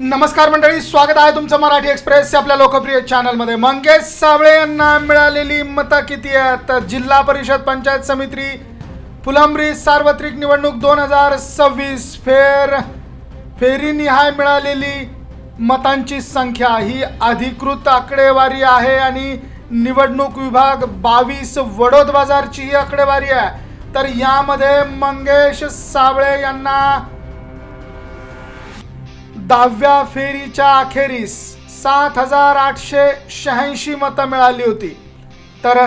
नमस्कार मंडळी स्वागत आहे तुमचं मराठी एक्सप्रेस आपल्या लोकप्रिय चॅनलमध्ये. मंगेश साबळे यांना मिळालेली मतं किती आहेत? तर जिल्हा परिषद पंचायत समिती फुलंब्री सार्वत्रिक निवडणूक दोन हजार सव्वीस फेर फेरीनिहाय मिळालेली मतांची संख्या ही अधिकृत आकडेवारी आहे आणि निवडणूक विभाग बावीस वडोद बाजारची ही आकडेवारी आहे. तर यामध्ये मंगेश साबळे यांना दहाव्या फेरीच्या अखेरीस सात हजार आठशे शहाऐंशी मतं मिळाली होती. तर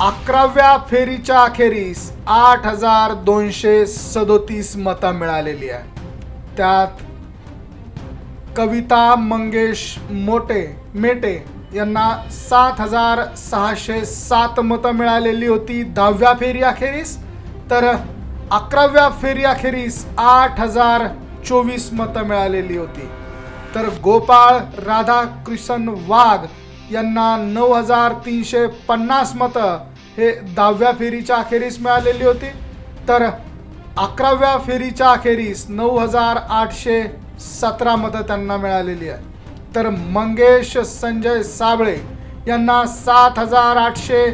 अकराव्या फेरीच्या अखेरीस आठ हजार दोनशे सदोतीस मतं मिळालेली आहे त्यात कविता मंगेश मोटे मेटे यांना सात हजार सहाशे सात मतं मिळालेली होती दहाव्या फेरी अखेरीस. तर अकराव्या फेरी अखेरीस आठ हजार चोवीस मतं मिळालेली होती. तर गोपाळ राधाकृष्ण वाघ यांना नऊ हजार तीनशे पन्नास मतं हे दहाव्या फेरीच्या अखेरीस मिळालेली होती. तर अकराव्या फेरीच्या अखेरीस नऊ हजार आठशे सतरा मतं त्यांना मिळालेली आहे तर मंगेश संजय साबळे यांना सात हजार आठशे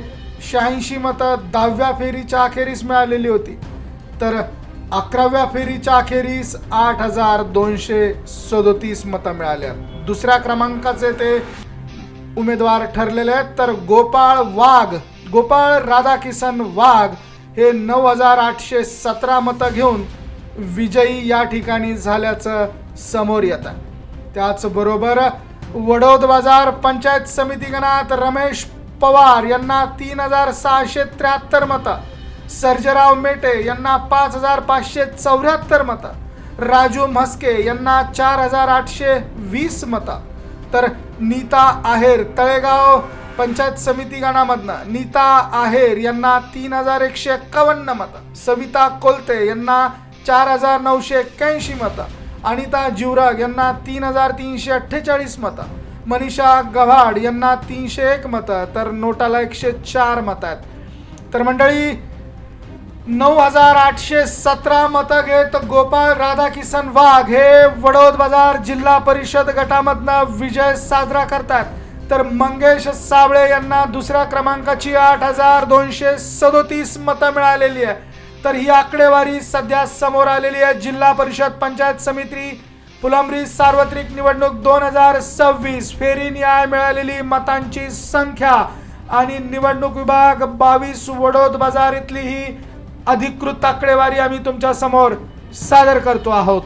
शहाऐंशी मतं दहाव्या फेरीच्या अखेरीस मिळालेली होती. तर अकराव्या फेरीच्या अखेरीस आठ हजार दोनशे सदोतीस मतं मिळाल्या दुसऱ्या क्रमांकाचे ते उमेदवार ठरलेले आहेत तर गोपाळ वाघ गोपाळ राधाकिसन वाघ हे नऊ हजार आठशे सतरा मतं घेऊन विजयी या ठिकाणी झाल्याचं समोर येत आहे. त्याचबरोबर वडोद बाजार पंचायत समिती गणात रमेश पवार यांना तीन हजार सहाशे त्र्याहत्तर मतं सर्जराव मेटे यांना पाच हजार पाचशे चौऱ्याहत्तर मतं. राजू म्हस्के यांना चार हजार आठशे वीस मतं. तर नीता आहेर तळेगाव पंचायत समिती गणामधनं नीता आहेर यांना तीन हजार एकशे एक्कावन्न मतं. सविता कोलते यांना चार हजार नऊशे एक्क्याऐंशी मतं. अनिता जिवराग यांना तीन हजार तीनशे अठ्ठेचाळीस मतं. मनीषा गव्हाड यांना तीनशे एक मतं. तर नोटाला एकशे चार मतं आहेत. तर मंडळी नऊ हजार आठशे सतरा मतं घेत गोपाळ राधाकिसन वाघ हे वडोद बाजार जिल्हा परिषद गटामधनं विजय साजरा करतात. तर मंगेश साबळे यांना दुसऱ्या क्रमांकाची आठ हजार दोनशे सदोतीस मतं मिळालेली आहे. तर ही आकडेवारी सध्या समोर आलेली आहे. जिल्हा परिषद पंचायत समिती फुलंब्री सार्वत्रिक निवडणूक दोन हजार सव्वीस फेरी न्याय मिळालेली मतांची संख्या आणि निवडणूक विभाग बावीस वडोद बाजार इथली ही अधिकृत आकडेवारी आम्ही तुमच्यासमोर सादर करतो आहोत.